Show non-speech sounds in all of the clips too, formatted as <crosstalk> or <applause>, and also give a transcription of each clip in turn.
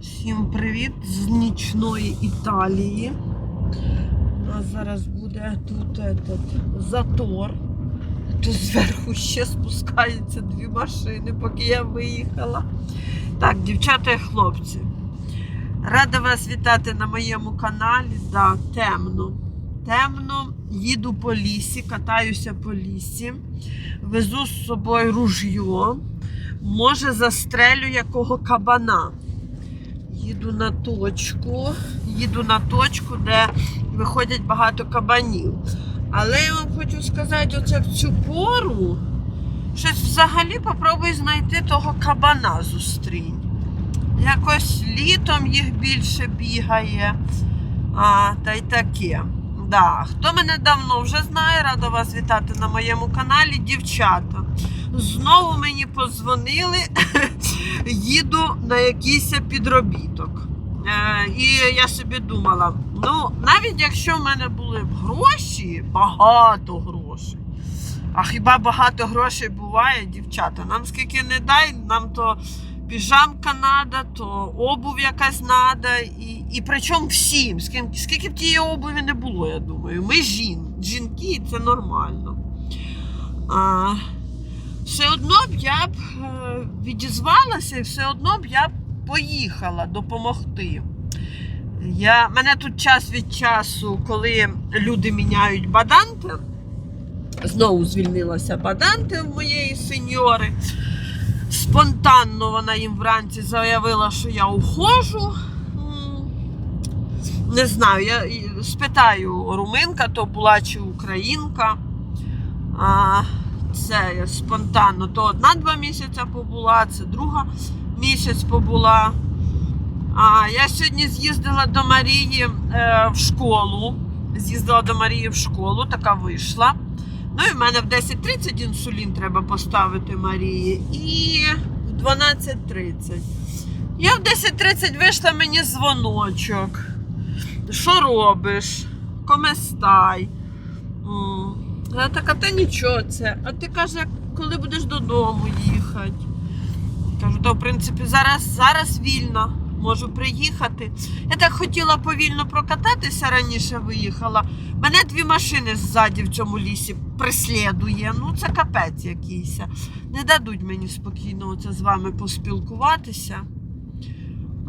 Всім привіт з нічної Італії. У нас зараз буде тут этот, затор. Тут зверху ще спускаються дві машини, поки я виїхала. Так, дівчата і хлопці. Рада вас вітати на моєму каналі. Да, темно. Темно, їду по лісі, катаюся по лісі, везу з собою ружьо. Може, застрелю якого кабана. Їду на точку, їду на точку, де виходять багато кабанів. Але я вам хочу сказати, оце в цю пору щось взагалі попробуй знайти того кабана зустрінь. Якось літом їх більше бігає. А, та й таке. Да. Хто мене давно вже знає, рада вас вітати на моєму каналі, дівчата. Знову мені подзвонили, <laughs> їду на якийсь підробіток. Е, і я собі думала: ну, навіть якщо в мене були б гроші, багато грошей. А хіба багато грошей буває, дівчата? Нам скільки не дай, нам то піжамка треба, то обув якась треба. І, і причому всім, скільки, скільки б тієї обуві не було, я думаю. Ми жін, жінки, це нормально. А, все одно б я б е, відізвалася і все одно б я б поїхала допомогти. Я, мене тут час від часу, коли люди міняють баданти, знову звільнилася баданти в моєї сеньори. Спонтанно вона їм вранці заявила, що я ухожу. Не знаю, я спитаю, руминка то була чи українка. А, це спонтанно. То одна два місяці побула, це друга місяць побула. А, я сьогодні з'їздила до Марії е, в школу. З'їздила до Марії в школу, така вийшла. Ну і в мене в 10.30 інсулін треба поставити Марії. І в 12.30. Я в 10.30 вийшла мені дзвоночок. Що робиш? Коместай. Я така, та нічого це. А ти каже, коли будеш додому їхати? Кажу, то в принципі зараз, зараз вільно, можу приїхати. Я так хотіла повільно прокататися, раніше виїхала. Мене дві машини ззаді в цьому лісі преслідує. Ну, це капець якийсь. Не дадуть мені спокійно оце з вами поспілкуватися.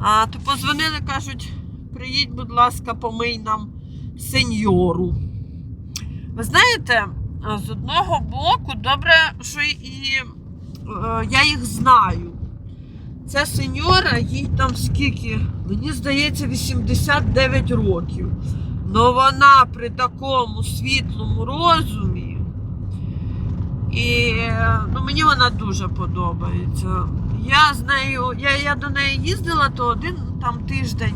А то позвонили, кажуть, приїдь, будь ласка, помий нам сеньору. Ви знаєте, з одного боку, добре, що і е, я їх знаю. Ця сеньора, їй там скільки, мені здається, 89 років. Но вона при такому світлому розумі. І ну, мені вона дуже подобається. Я з нею, я, я до неї їздила то один там тиждень,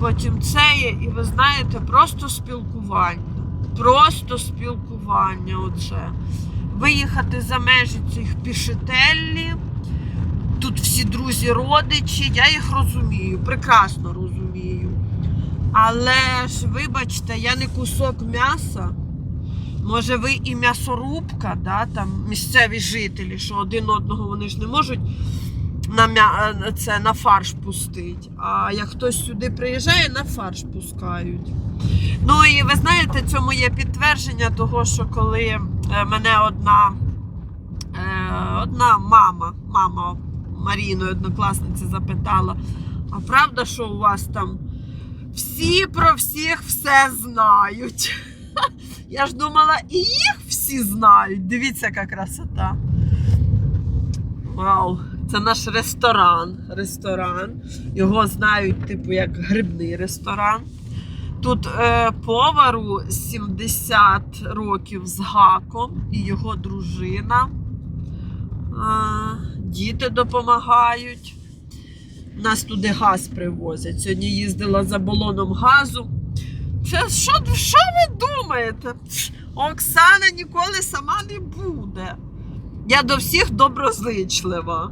потім це і ви знаєте, просто спілкування. Просто спілкування. Оце. Виїхати за межі цих пішетеллі. Тут всі друзі, родичі, я їх розумію, прекрасно розумію. Але ж, вибачте, я не кусок м'яса. Може, ви і м'ясорубка, да, там місцеві жителі, що один одного вони ж не можуть на, м'я... е, це, на фарш пустити. А як хтось сюди приїжджає, на фарш пускають. Ну і ви знаєте, цьому є підтвердження того, що коли е, мене одна, е, одна мама, мама Маріної однокласниці запитала, а правда, що у вас там всі про всіх все знають? <laughs> Я ж думала, і їх всі знають. Дивіться, яка красота. Вау, це наш ресторан. Ресторан. Його знають, типу, як грибний ресторан. Тут е, повару 70 років з гаком і його дружина. А, діти допомагають. Нас туди газ привозять. Сьогодні їздила за балоном газу. Це що, що ви думаєте? Оксана ніколи сама не буде. Я до всіх доброзичлива.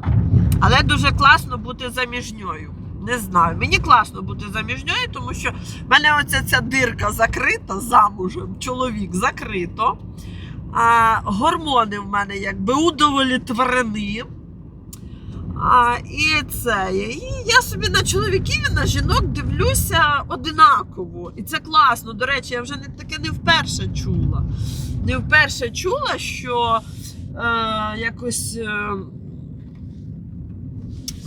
Але дуже класно бути заміжньою. Не знаю. Мені класно бути заміжньою, тому що в мене оця ця дирка закрита замужем, чоловік закрито. А, гормони в мене якби удовлетворені. А, і це. І я собі на чоловіків і на жінок дивлюся одинаково. І це класно. До речі, я вже не таке не вперше чула. Не вперше чула, що якось. Е,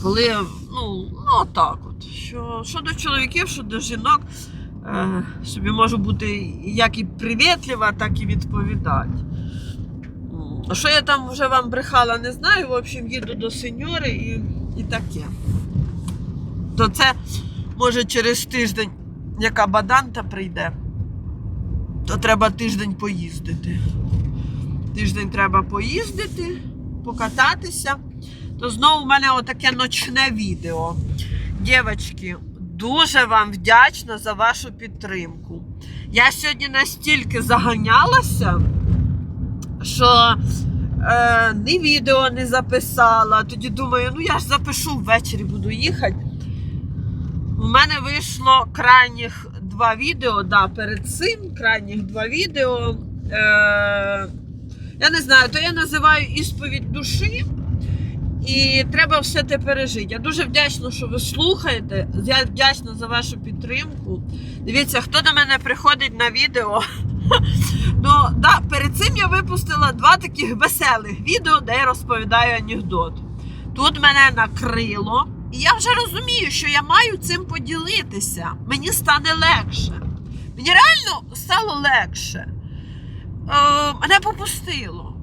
коли, ну, ну так от, що, що до чоловіків, що до жінок, е, собі можу бути як і привітлива, так і відповідати. Що я там вже вам брехала, не знаю. В общем, їду до сеньори і, і таке. То це може через тиждень, яка баданта прийде, то треба тиждень поїздити. Тиждень треба поїздити, покататися. То знову в мене отаке ночне відео. Дівчатки, дуже вам вдячна за вашу підтримку. Я сьогодні настільки заганялася, що е, ні відео не записала. Тоді думаю, ну я ж запишу ввечері буду їхати. У мене вийшло крайніх два відео, да, перед цим крайніх два відео. Е, я не знаю, то я називаю ісповідь душі. І треба все те пережити. Я дуже вдячна, що ви слухаєте. Я вдячна за вашу підтримку. Дивіться, хто до мене приходить на відео. <laughs> Ну, да, перед цим я випустила два таких веселих відео, де я розповідаю анекдот. Тут мене накрило, і я вже розумію, що я маю цим поділитися. Мені стане легше. Мені реально стало легше. Мене попустило.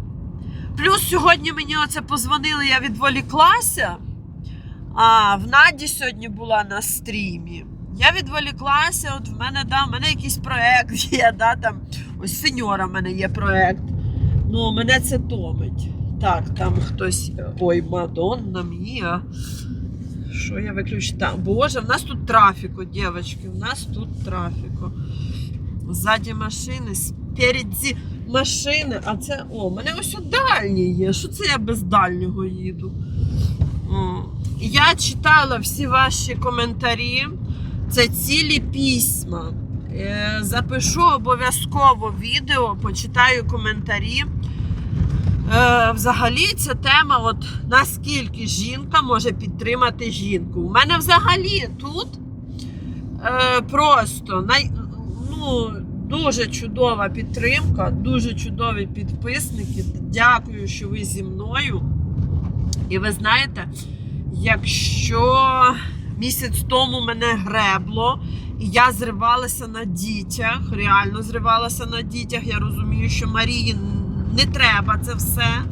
Плюс сьогодні мені оце позвонили, я відволіклася. А в Наді сьогодні була на стрімі. Я відволіклася, от в мене, да, в мене якийсь проект <laughs> є, да, там, ось сеньора в мене є проект. Ну, мене це томить. Так, там хтось. Ой, Мадонна мія. Що я виключу? Там, Боже, в нас тут трафіку, дівчатки, в нас тут трафіку. Ззаді машини, спереді машини, а це. О, у мене ось дальній є. Що це я без дальнього їду? Я читала всі ваші коментарі. Це цілі письма. Е, Запишу обов'язково відео, почитаю коментарі. Е, Взагалі, ця тема, от наскільки жінка може підтримати жінку. У мене взагалі тут е, просто най, ну, дуже чудова підтримка, дуже чудові підписники. Дякую, що ви зі мною. І ви знаєте, якщо місяць тому мене гребло, і я зривалася на дітях, реально зривалася на дітях, я розумію, що Марії не треба це все.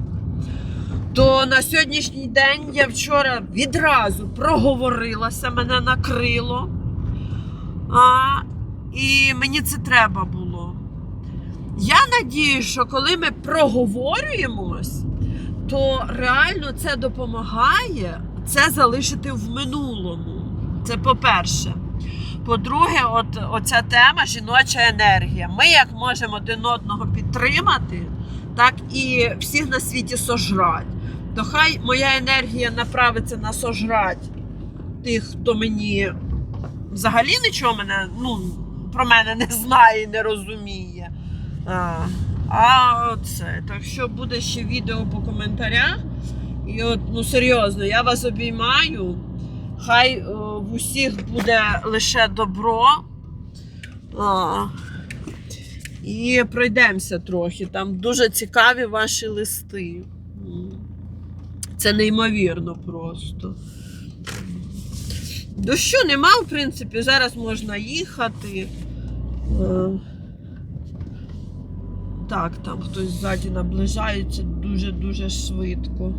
То на сьогоднішній день я вчора відразу проговорилася, мене накрило. А, і мені це треба було. Я надію, що коли ми проговорюємось, то реально це допомагає це залишити в минулому. Це по-перше. По-друге, от оця тема жіноча енергія. Ми як можемо один одного підтримати, так і всіх на світі сожрать. То хай моя енергія направиться на сожрать тих, хто мені взагалі нічого мене, ну, про мене не знає не розуміє. А, а це. Так що буде ще відео по коментарях. І от, ну серйозно, я вас обіймаю. Хай о, в усіх буде лише добро. А, і пройдемося трохи. Там дуже цікаві ваші листи. Це неймовірно просто. Дощу нема, в принципі, зараз можна їхати. Е, Так, там хтось ззаді наближається дуже-дуже швидко.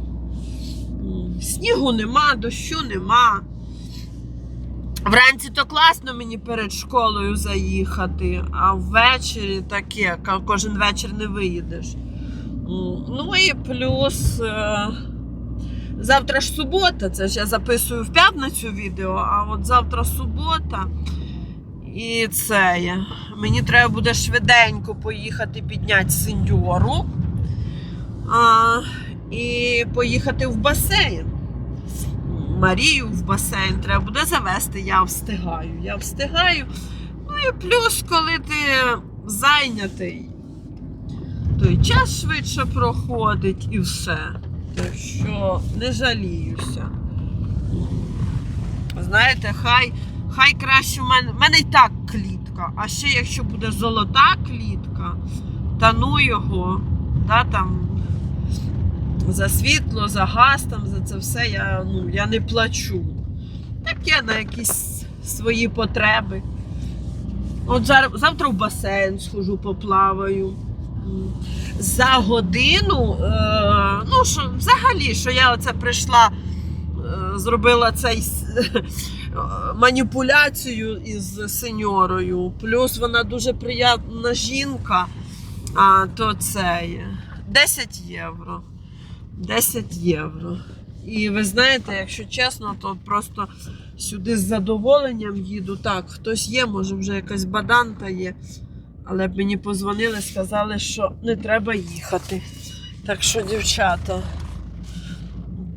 Снігу нема, дощу нема. Вранці то класно мені перед школою заїхати, а ввечері таке, кожен вечір не виїдеш. Ну і плюс. Завтра ж субота, це ж я записую в п'ятницю відео, а от завтра субота. І це. Мені треба буде швиденько поїхати підняти сеньору а, і поїхати в басейн. Марію в басейн треба буде завести, я встигаю. Я встигаю. Ну і плюс, коли ти зайнятий, то і час швидше проходить і все. Так що не жаліюся. Знаєте, хай, хай краще в мене. В мене і так клітка. А ще якщо буде золота клітка, та ну його, да, там, за світло, за газ, там, за це все я, ну, я не плачу. Таке на якісь свої потреби. От завтра в басейн схожу, поплаваю. За годину, е, ну що взагалі, що я оце прийшла, е, зробила цей <laughs> маніпуляцію із сеньорою. Плюс вона дуже приємна жінка, а то це є 10 євро. 10 євро. І ви знаєте, якщо чесно, то просто сюди з задоволенням їду. Так, хтось є, може вже якась баданта є. Але б мені позвонили, сказали, що не треба їхати. Так що, дівчата,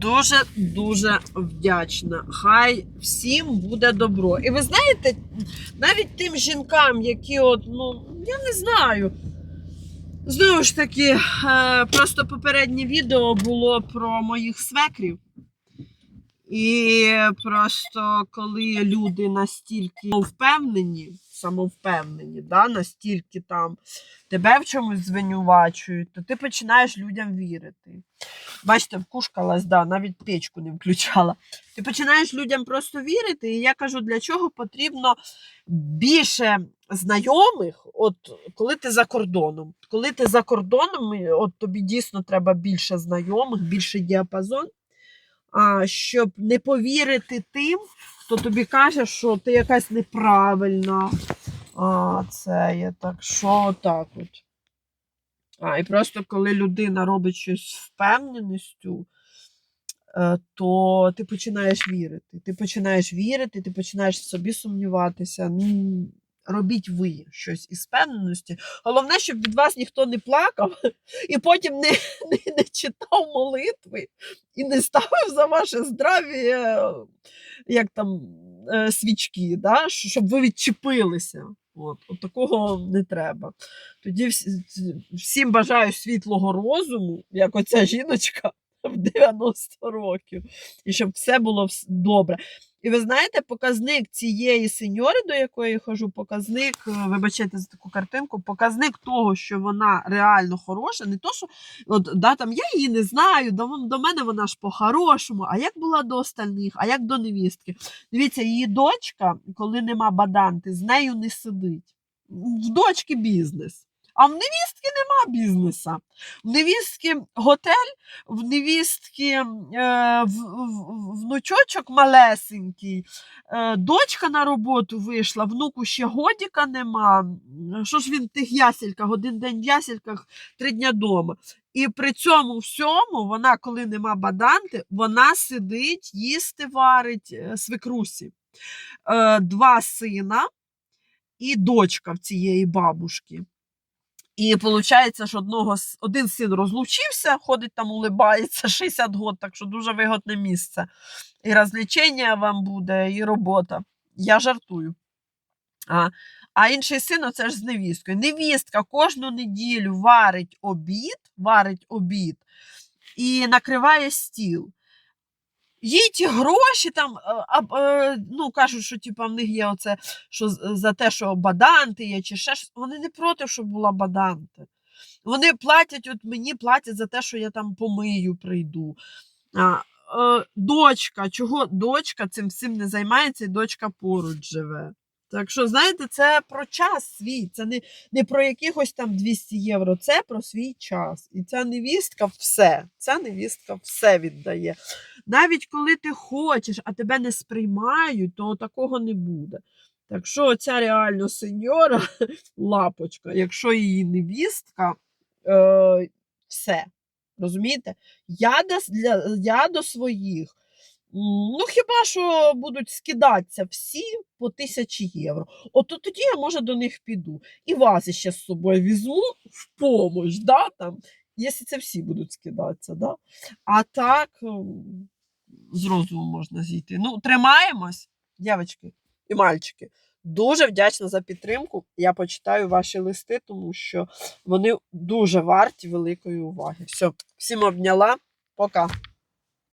дуже-дуже вдячна. Хай всім буде добро. І ви знаєте, навіть тим жінкам, які от, ну, я не знаю. Знову ж таки, е, просто попереднє відео було про моїх свекрів. І просто коли люди настільки впевнені, самовпевнені, да, настільки там тебе в чомусь звинувачують, то ти починаєш людям вірити. Бачите, вкушкалась, да, навіть печку не включала. Ти починаєш людям просто вірити, і я кажу, для чого потрібно більше знайомих, от коли ти за кордоном. Коли ти за кордоном, от тобі дійсно треба більше знайомих, більше діапазон, щоб не повірити тим, хто тобі каже, що ти якась неправильна. А, це є так, що так от. А, і просто коли людина робить щось з впевненістю, е, то ти починаєш вірити. Ти починаєш вірити, ти починаєш в собі сумніватися. Ну, робіть ви щось із впевненості. Головне, щоб від вас ніхто не плакав і потім не, не, не читав молитви і не ставив за ваше здрав'я, як там, е, свічки, да? щоб ви відчепилися. От, от такого не треба. Тоді всі- всім бажаю світлого розуму, як оця жіночка <laughs> в 90 років, і щоб все було добре. І ви знаєте, показник цієї сеньори, до якої я хожу, показник, е, вибачайте за таку картинку, показник того, що вона реально хороша, не то, що от, да, там, я її не знаю, до, до мене вона ж по-хорошому, а як була до остальних, а як до невістки. Дивіться, її дочка, коли нема баданти, з нею не сидить. В дочки бізнес. А в невістки нема бізнеса. В невістки готель, в невістки е, внучочок малесенький, е, дочка на роботу вийшла, внуку ще годіка нема. Що ж він в тих ясельках, один день в ясельках, три дня вдома. І при цьому всьому вона, коли нема баданти, вона сидить, їсти варить е, свекрусі. Е, два сина і дочка в цієї бабушки. І виходить, що одного, один син розлучився, ходить там, улибається <laughs> 60 років, так що дуже вигодне місце. І розвлечення вам буде, і робота. Я жартую. А, а інший син оце ж з невісткою. Невістка кожну неділю варить обід, варить обід і накриває стіл. Їй гроші там, а, а, е, ну кажуть, що типу, в них є оце, що за те, що баданти є, чи ще щось. Вони не проти, щоб була баданти. Вони платять, от мені платять за те, що я там помию, прийду. А, е, дочка, чого дочка цим всім не займається, і дочка поруч живе. Так що, знаєте, це про час свій, це не, не про якихось там 200 євро, це про свій час. І ця невістка все, ця невістка все віддає. Навіть коли ти хочеш, а тебе не сприймають, то такого не буде. Так що ця реально сеньора, <laughs> лапочка, якщо її невістка, е, все. Розумієте? Я до, для, я до своїх. Ну, хіба що будуть скидатися всі по тисячі євро. От то тоді я, може, до них піду. І вас ще з собою візьму в помощь, да, там, якщо це всі будуть скидатися. Да? А так, з розуму можна зійти. Ну, тримаємось, дівчатки і мальчики. Дуже вдячна за підтримку. Я почитаю ваші листи, тому що вони дуже варті великої уваги. Все, всім обняла. Пока.